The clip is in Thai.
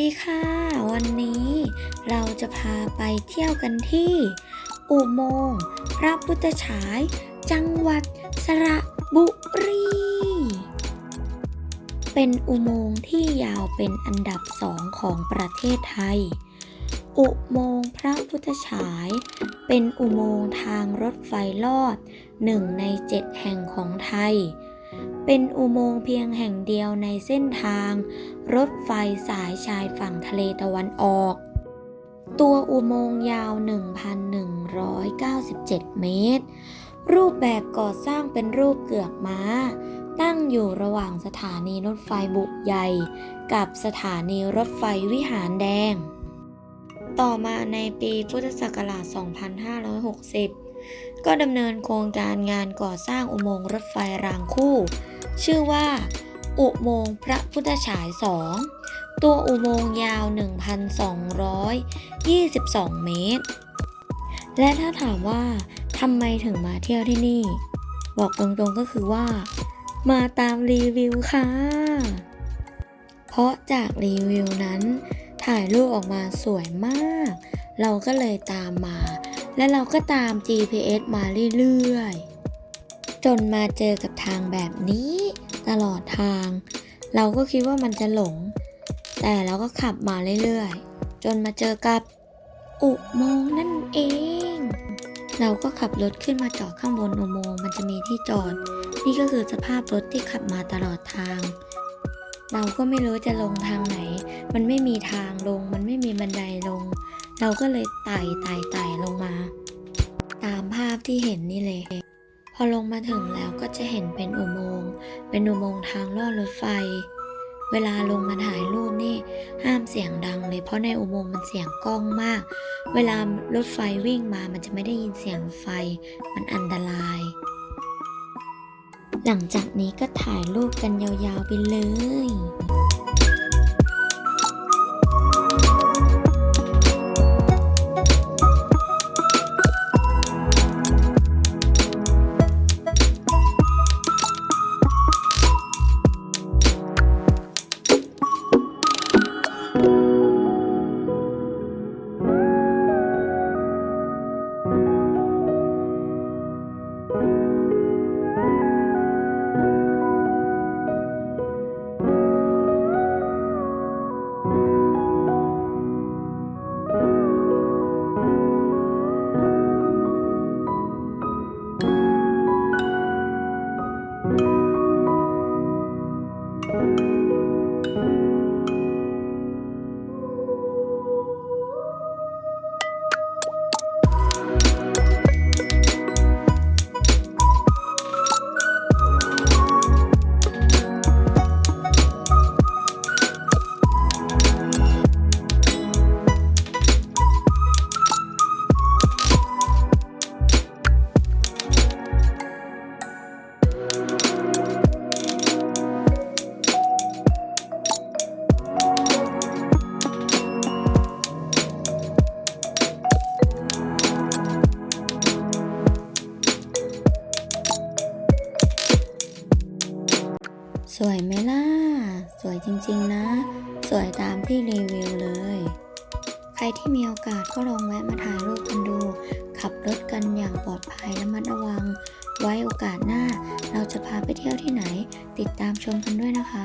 ดีค่ะ วันนี้เราจะพาไปเที่ยวกันที่ อุโมงค์พระพุทธฉาย จังหวัดสระบุรี เป็นอุโมงค์ที่ยาวเป็นอันดับสองของประเทศไทย อุโมงค์พระพุทธฉาย เป็นอุโมงค์ทางรถไฟลอดหนึ่งในเจ็ดแห่งของไทย เป็นอุโมงค์เพียงแห่งเดียวในเส้นทาง รถไฟสายชายฝั่งทะเลตะวันออก ตัวอุโมงค์ยาว 1,197 เมตร รูปแบบก่อสร้างเป็นรูปเกือกม้า ตั้งอยู่ระหว่างสถานีรถไฟบุกใหญ่ กับสถานีรถไฟวิหารแดง ต่อมาในปีพุทธศักราช 2560ก็ดำเนินโครงการงานก่อสร้างอุโมงค์รถไฟรางคู่ ชื่อว่า อุโมงค์พระพุทธฉาย2ตัวอุโมงค์ยาว 1,222 เมตร และถ้าถามว่าทำไมถึงมาเที่ยวที่นี่ บอกตรงๆก็คือว่า มาตามรีวิวค่ะ เพราะจากรีวิวนั้น ถ่ายรูปออกมาสวยมาก เราก็เลยตามมา และเราก็ตาม GPS มาเรื่อยๆ จนมาเจอกับทางแบบนี้ตลอดทาง เราก็คิดว่ามันจะหลง แต่เราก็ขับมาเรื่อยๆ จนมาเจอกับอุโมงค์นั่นเอง เราก็ขับรถขึ้นมาจอดข้างบนอุโมงค์มันจะมีที่จอด นี่ก็คือสภาพรถที่ขับมาตลอดทาง เราก็ไม่รู้จะลงทางไหน มันไม่มีทางลง มันไม่มีบันไดลง เราก็เลยไต่ไต่ไต่ลงมา ตามภาพที่เห็นนี่เลย พอลงมาถึงแล้วก็จะเห็นเป็นอุโมงค์ เป็นอุโมงค์ทางลอดรถไฟ เวลาลงมาถ่ายรูปนี่ห้ามเสียงดังเลยเพราะในอุโมงค์มันเสียงก้องมาก เวลารถไฟวิ่งมามันจะไม่ได้ยินเสียงรถไฟ มันอันตราย หลังจากนี้ก็ถ่ายรูปกันยาวๆไปเลย สวยไหมล่ะ สวยจริงๆนะ สวยตามที่รีวิวเลย ใครที่มีโอกาสก็ลองแวะมาถ่ายรูปกันดู ขับรถกันอย่างปลอดภัยและมัดระวัง ไว้โอกาสหน้า เราจะพาไปเที่ยวที่ไหน ติดตามชมกันด้วยนะคะ